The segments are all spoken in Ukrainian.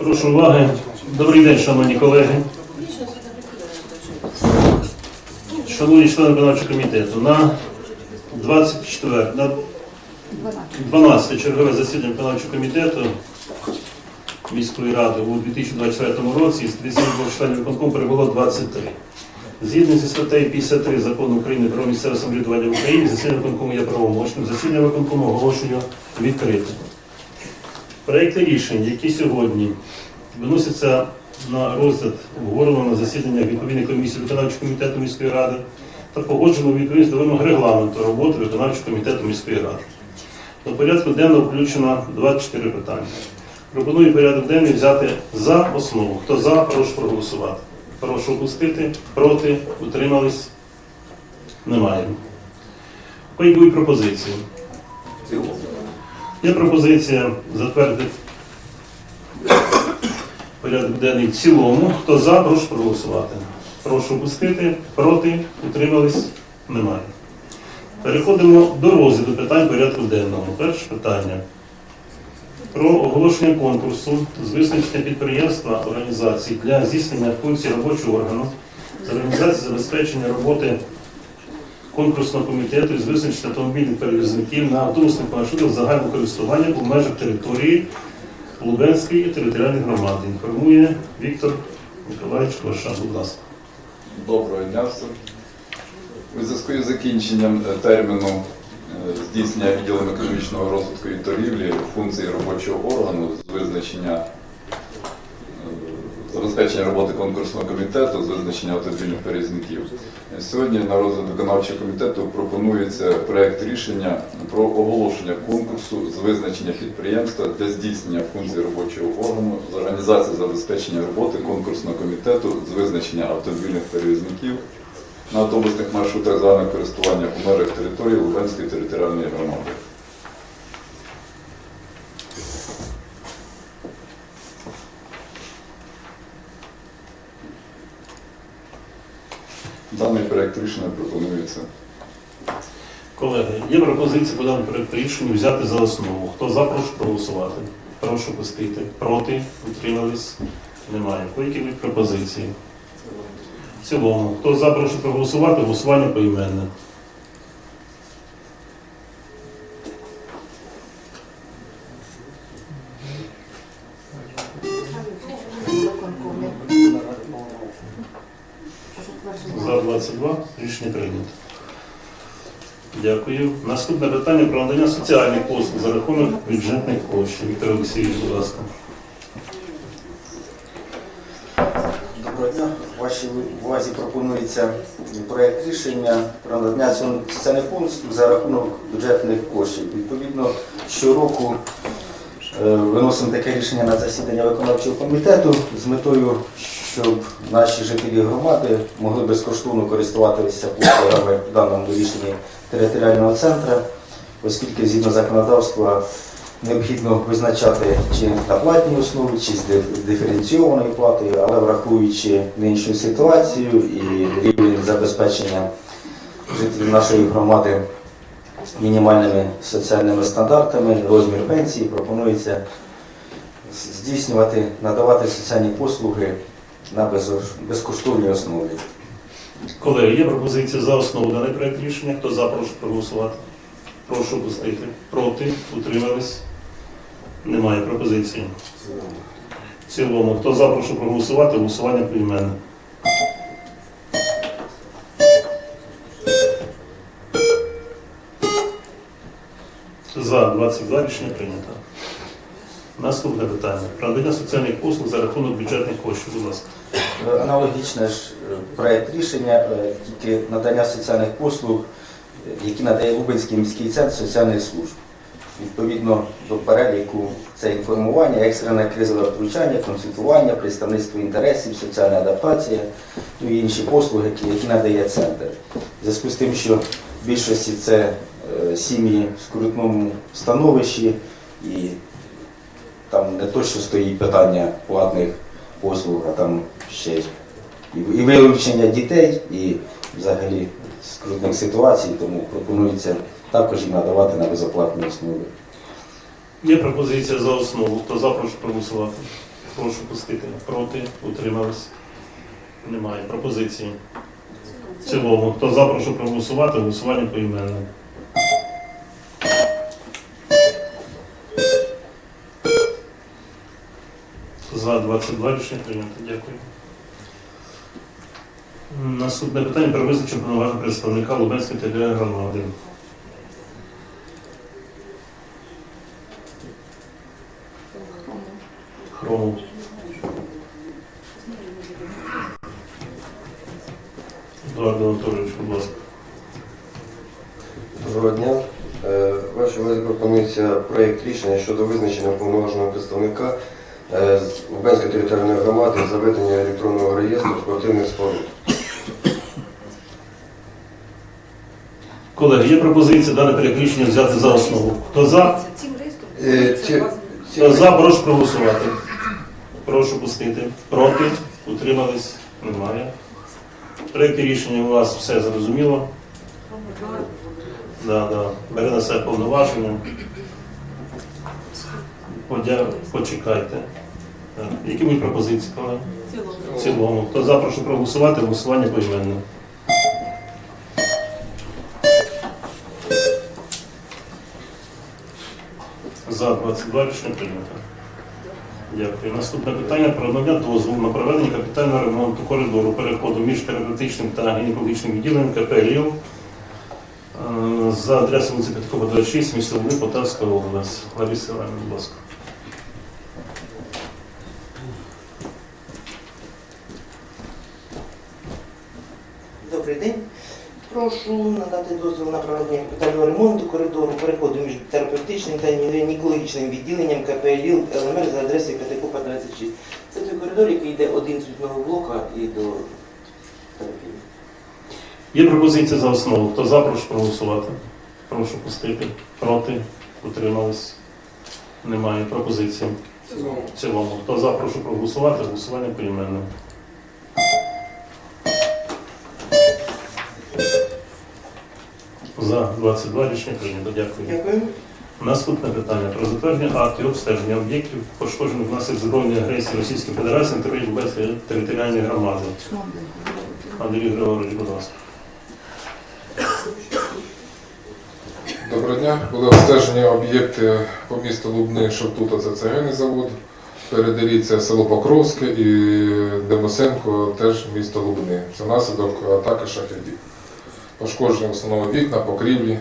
Прошу уваги. Добрий день, шановні колеги. Шановні члени виконавчого комітету, на 24, на 12 чергове засідання виконавчого комітету міської ради у 2024 році з 32 членів виконкому перебуло 23. Згідно зі статтею 53 Закону України про місцеве самоврядування в Україні, засідання виконкому є правомочним. Засідання виконкому оголошую відкритим. Проекти рішень, які сьогодні виносяться на розгляд обговорено на засіданнях відповідної комісії виконавчого комітету міської ради та погоджено відповідно до вимог регламенту роботи виконавчого комітету міської ради. До порядку денного включено 24 питання. Пропоную порядок денний взяти за основу. Хто за, прошу проголосувати. Прошу опустити, проти, утримались. Немає. Будуть пропозиції? Є пропозиція затвердити порядок денний в цілому. Хто за, прошу проголосувати. Прошу пустити, проти, утримались, немає. Переходимо до розгляду питань порядку денного. Перше питання. Про оголошення конкурсу з визначення підприємства організацій для здійснення функцій робочого органу з організації забезпечення роботи конкурсного комітету з визначення автомобільних перевізників на автобусних маршрутах загального користування у межах території Лубенської територіальної громади. Інформує Віктор Миколаївич Кваша. Будь ласка. Доброго дня всім. У зв'язку із закінченням е, терміну е, здійснення відділом економічного розвитку і торгівлі функції робочого органу з визначення забезпечення роботи конкурсного комітету з визначення автомобільних перевізників. Сьогодні на розгляд виконавчого комітету пропонується проект рішення про оголошення конкурсу з визначення підприємства для здійснення функцій робочого органу з організації забезпечення роботи конкурсного комітету з визначення автомобільних перевізників на автобусних маршрутах загального користування у межах території Лубенської територіальної громади. Даний проект рішення пропонується Колеги, є пропозиція по даному проєкту рішення взяти за основу. Хто за, прошу проголосувати. Прошу пустити. Проти, утримались. Немає. По які пропозиції? В цілому. Хто за, прошу проголосувати. Голосування поіменне. За 22 рішення прийнято. Дякую. Наступне питання про надання соціальних послуг за рахунок бюджетних коштів. Віктор Олексійович, будь ласка. Доброго дня. Вашій увазі пропонується проект рішення про надання соціальних послуг за рахунок бюджетних коштів. Відповідно, щороку е, виносимо таке рішення на засідання виконавчого комітету з метою, щоб наші жителі громади могли безкоштовно користуватися послугами в даному рішенні територіального центру, оскільки згідно законодавства необхідно визначати чи на платній основі, чи з диференційованою платою, але враховуючи нинішню ситуацію і рівень забезпечення жителів нашої громади мінімальними соціальними стандартами, розмір пенсії пропонується здійснювати, надавати соціальні послуги на безкоштовній основі. Колеги, є пропозиція за основу даний проект рішення. Хто за, прошу проголосувати. Прошу пустити. Проти, утримались. Немає пропозиції. В цілому. Хто за, прошу проголосувати. Голосування поіменне. За 22 рішення прийнято. Наступне питання. Надання соціальних послуг за рахунок бюджетних коштів. Будь ласка. Аналогічне ж е, проект рішення, е, тільки надання соціальних послуг, е, які надає Лубенський міський центр соціальних служб. Відповідно до переліку це інформування, екстрене кризове втручання, консультування, представництво інтересів, соціальна адаптація, ну і інші послуги, які, надає центр. В зв'язку з тим, що в більшості це е, сім'ї в скрутному становищі і там не то, що стоїть питання платних послуг, а там ще і вилучення дітей, і взагалі скрутних ситуацій, тому пропонується також їм надавати на безоплатній основі. Є пропозиція за основу. Хто за, прошу проголосувати. Прошу пустити. Проти? Утримались? Немає. Пропозиції. В цілому. Хто за, прошу проголосувати. Голосування поіменне. 22 рішення прийнято. Дякую. Наступне питання про визначення повноважень представника Лубенської територіальної громади. Едуард. Доброго дня. Е, Вашій увазі пропонується проєкт рішення щодо визначення повноваженого представника Лубенської територіальної громади за ведення електронного реєстру спортивних споруд. Колеги, є пропозиція дане переключення взяти за основу. Хто за? Е, ці- ці- Хто за, прошу проголосувати. Прошу пустити. Проти? Утримались? Немає. В проєкті рішення у вас все зрозуміло. Да, да. Бере на себе повноваження. Подя... Почекайте. Які будуть пропозиції, колеги? В цілому. Хто за, прошу проголосувати, голосування поіменно. За 22 рішення прийнято. Дякую. Наступне питання про надання дозволу на проведення капітального ремонту коридору переходу між терапевтичним та гінекологічним відділенням КП «Лів» е, за адресою вулиці Петкова, 26, місто Луни, Полтавська область. Лариса Іванівна, будь ласка. Добрий день. Прошу надати дозвіл на проведення капітального ремонту коридору переходу між терапевтичним та гінекологічним відділенням КП ЛІЛ ЛМР за адресою П'ятикупа 26. Це той коридор, який йде один з світного блока і до терапії. Є пропозиція за основу. Хто за, прошу проголосувати. Прошу пустити. Проти? Утримались? Немає пропозиції. В цілому. Хто за, прошу проголосувати. Голосування поіменно. За 22 рішення прийнято. Дякую. Дякую. Наступне питання про затвердження актів обстеження об'єктів, пошкоджених внаслідок збройної агресії Російської Федерації на території Лубенської територіальної громади. Андрій Григорович, будь ласка. Доброго дня. Були обстежені об'єкти по місту Лубни, що тут це цегельний завод. Передарі це село Покровське і Демосенко теж місто Лубни. Це внаслідок атаки шахедів. Пошкоджені в основному вікна, покрівлі.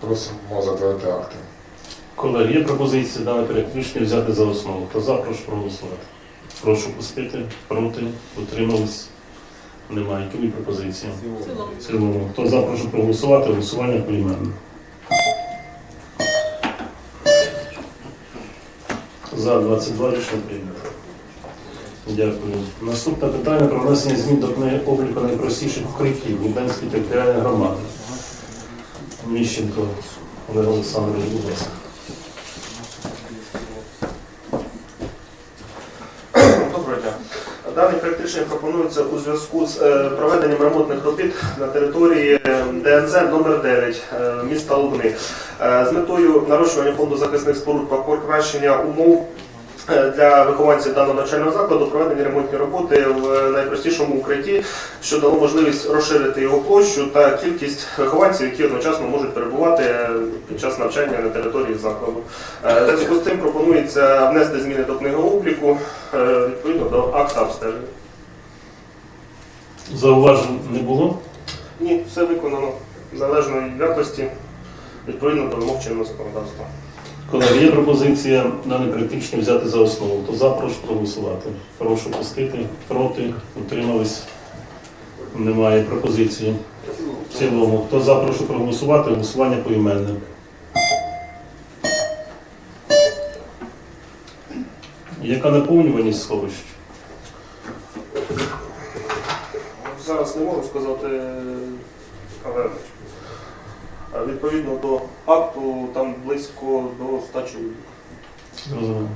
Просимо затвердити акти. Колеги, є пропозиція дане переключення взяти за основу. Хто за, прошу проголосувати. Прошу пустити, проти, утримались. Немає. Які пропозиції? В цілому. Хто за, прошу проголосувати. Голосування поіменно. За 22 рішення прийнято. Дякую. Наступне питання про внесення змін до книги обліку найпростіших укриттів Лубенської територіальної громади. Міщенко Олег Олександрович, будь ласка. Даний рішення пропонується у зв'язку з е, проведенням ремонтних робіт на території е, ДНЗ номер 9 е, міста Лубни з метою нарощування фонду захисних споруд та покращення умов для вихованців даного навчального закладу проведені ремонтні роботи в найпростішому укритті, що дало можливість розширити його площу та кількість вихованців, які одночасно можуть перебувати е, під час навчання на території закладу. Е, зв'язку з цим пропонується внести зміни до книги обліку е, відповідно до акта обстеження. Зауважень не було? Ні, все виконано належної якості відповідно до вимог чинного законодавства. Колеги, є пропозиція дане переключення взяти за основу. Хто за, прошу проголосувати. Прошу пустити, проти, утримались. Немає пропозиції. В цілому. Хто за, прошу проголосувати. Голосування поіменне. Яка наповнюваність сховищ? Зараз не можу сказати, але відповідно до акту там близько до 100 чоловік. Зрозуміло.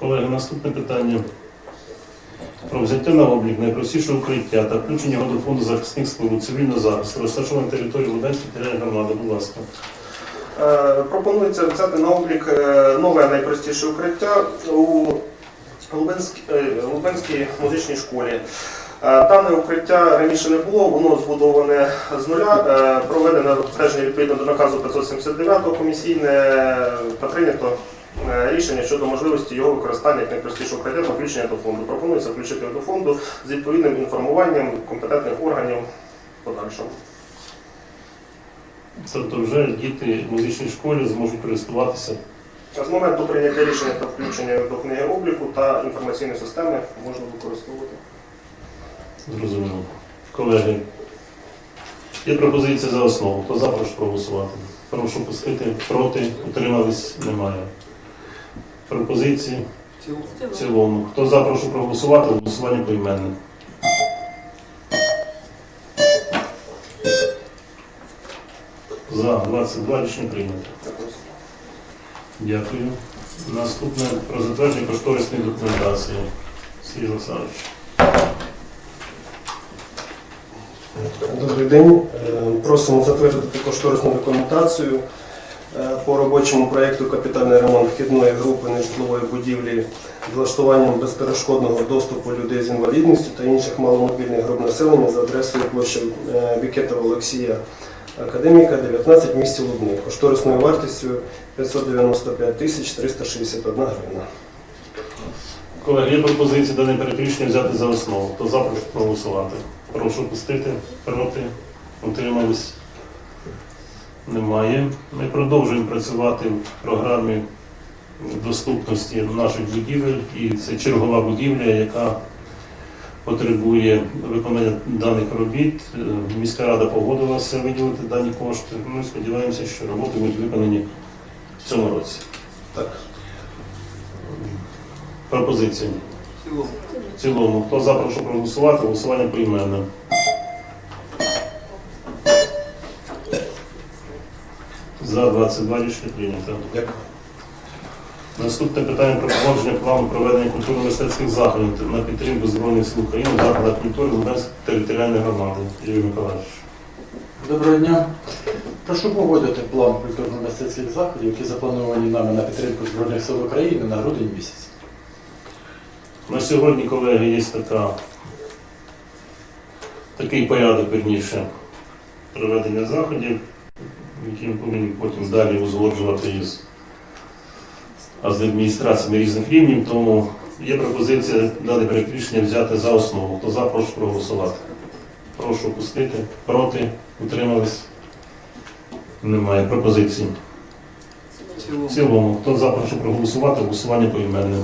Колеги, наступне питання. Про взяття на облік найпростішого укриття та включення його до фонду захисних споруд цивільного захисту, розташованої на території Луганської територіальної громади. Будь ласка. Е, Пропонується взяти на облік е, нове найпростіше укриття у е, Лубенській музичній школі. Е, Дане укриття раніше не було, воно збудоване з нуля, е, проведено обстеження відповідно до наказу 579 комісійне та прийнято е, рішення щодо можливості його використання як найпростішого укриття та включення до фонду. Пропонується включити його до фонду з відповідним інформуванням компетентних органів в подальшому. Тобто вже діти в музичній школі зможуть користуватися. З моменту прийняття рішення та включення до книги обліку та інформаційної системи можна використовувати. Зрозуміло. Колеги, є пропозиція за основу. Хто за, прошу проголосувати. Прошу пустити. Проти. Утримались? Немає. Пропозиції? В цілому. Хто за, прошу проголосувати. Голосування поіменне. За 22 рішення прийнято. Дякую. Наступне про затвердження кошторисної документації. Сергій Олександрович. Добрий день. Е, Просимо затвердити кошторисну документацію е, по робочому проєкту капітальний ремонт вхідної групи нежитлової будівлі з влаштуванням безперешкодного доступу людей з інвалідністю та інших маломобільних груп населення за адресою площа е, Бікетова Олексія Академіка, 19 в місті Лубни. Кошторисною вартістю 595 тисяч 361 гривна. Колеги, є пропозиція дане переключення взяти за основу. Хто за, прошу проголосувати. Прошу пустити. Проти. Утримались. Немає. Ми продовжуємо працювати в програмі доступності наших будівель. І це чергова будівля, яка потребує виконання даних робіт. Е, Міська рада погодилася виділити дані кошти. Ми сподіваємося, що роботи будуть виконані в цьому році. Так. Пропозиції. В цілому. Хто за, прошу проголосувати. Голосування поіменне. За 22 рішення прийнято. Дякую. Наступне питання про погодження плану проведення культурно-мистецьких заходів на підтримку Збройних сил України в закладах культури Луганської територіальної громади. Юрій Миколаївич. Доброго дня. Прошу погодити план культурно-мистецьких заходів, які заплановані нами на підтримку Збройних сил України на грудень місяць. На сьогодні, колеги, є така, такий порядок, верніше, проведення заходів, які ми повинні потім далі узгоджувати із, адміністраціями різних рівнів. Тому є пропозиція дане проект рішення взяти за основу. Хто за, прошу проголосувати. Прошу опустити. Проти. Утримались. Немає пропозиції. В цілому. Хто за, прошу проголосувати. Голосування поіменне.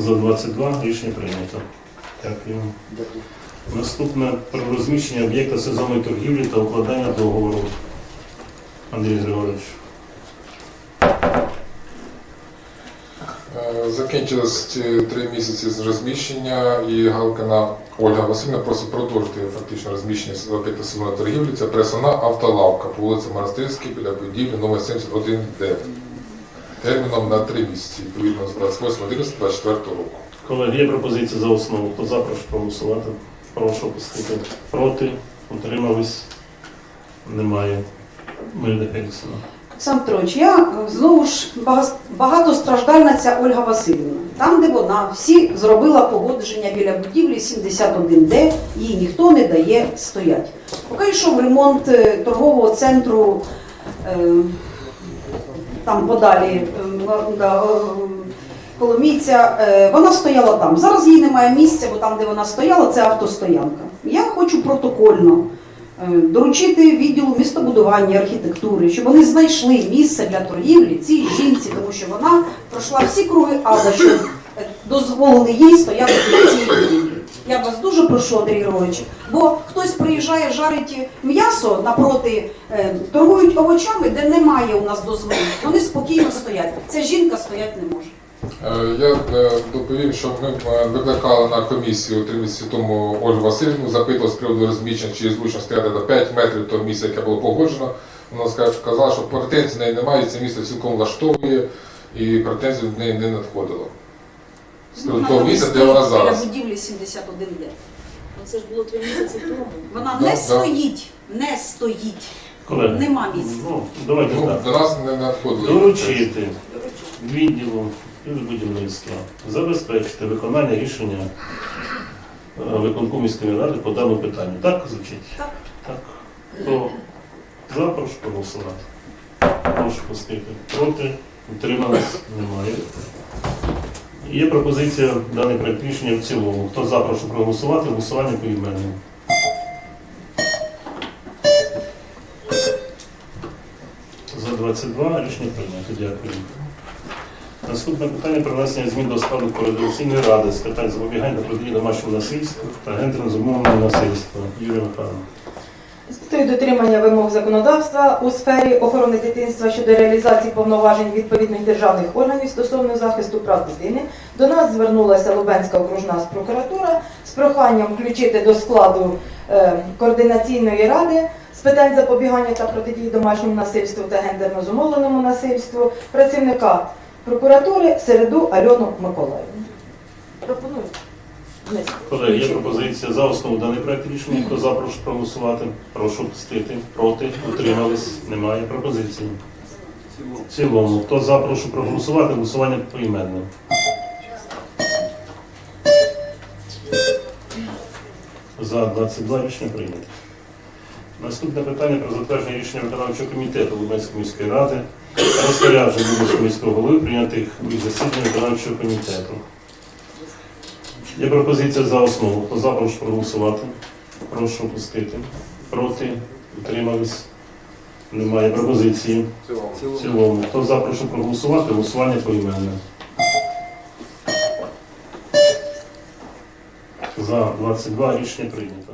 За 22 рішення прийнято. Дякую. Наступне про розміщення об'єкта сезонної торгівлі та укладання договору. Андрій Григорович. Е, Закінчилось три місяці з розміщення і Галкина Ольга Васильівна просить продовжити фактично розміщення об'єкту сезонної торгівлі. Це пресана автолавка по вулиці Монастирській біля будівлі номер 71Д. Терміном на три місяці, відповідно з 28.11.24 року. Колеги, є пропозиція за основу. Хто за, прошу проголосувати. Прошу опустити. Проти. Утримались. Немає. Мирна Феліксона. Олександр Петрович, я е, знову ж багатостраждальна ця Ольга Васильівна. Там, де вона всі зробила погодження біля будівлі 71Д, їй ніхто не дає стоять. Поки йшов ремонт е, торгового центру е, там подалі е, да, е, Коломійця, е, вона стояла там. Зараз їй немає місця, бо там, де вона стояла, це автостоянка. Я хочу протокольно е, доручити відділу містобудування, архітектури, щоб вони знайшли місце для торгівлі цій жінці, тому що вона пройшла всі круги ада, щоб е, дозволили їй стояти біля цієї будівлі. Я вас дуже прошу, Андрій Григорович, бо хтось приїжджає, жарить м'ясо напроти, е, торгують овочами, де немає у нас дозволу. Вони спокійно стоять. Ця жінка стоять не може. Е, Я е, доповім, що ми викликали на комісію три місяці тому Ольгу Васильівну, запитували з приводу розміщення, чи зручно стояти до 5 метрів того місця, яке було погоджено. Вона сказала, що претензій неї немає, це місце цілком влаштовує і претензій в неї не надходило. Приводу де вона Біля зараз. будівлі 71 де. це ж було три місяці тому. Вона Да, не да. стоїть, не стоїть. Колеги, Нема місця. ну, давайте Ну, так. до нас не надходили. Доручити відділу будівництва забезпечити виконання рішення е, виконкому міської ради по даному питанню. Так звучить? Так. Так. То за, прошу проголосувати. Прошу пустити. Проти, утримались, немає. Є пропозиція даний проект рішення в цілому. Хто за, прошу проголосувати. Голосування поіменне. За 22 рішення прийнято. Дякую. Наступне питання про внесення змін до складу координаційної ради з питань запобігання протидії домашнього насильства та гендерно зумовленого насильства. Юрія Михайловна. Метою дотримання вимог законодавства у сфері охорони дитинства щодо реалізації повноважень відповідних державних органів стосовно захисту прав дитини до нас звернулася Лубенська окружна прокуратура з проханням включити до складу е, координаційної ради з питань запобігання та протидії домашньому насильству та гендерно зумовленому насильству працівника прокуратури Середу Альону Миколаївну. Пропоную. Колеги, є пропозиція за основу даний проект рішення. Хто за, прошу проголосувати. Прошу пустити. Проти, утримались. Немає пропозиції. В цілому. Хто за, прошу проголосувати. Голосування поіменне. За 22 рішення прийнято. Наступне питання про затвердження рішення виконавчого комітету Лубенської міської ради розпорядження Лубенського міського голови прийнятих у засіданні виконавчого комітету. Є пропозиція за основу. Хто за, прошу проголосувати. Прошу опустити. Проти, утримались. Немає пропозиції. В цілому. Хто за, прошу проголосувати. Голосування поіменне. За 22 рішення прийнято.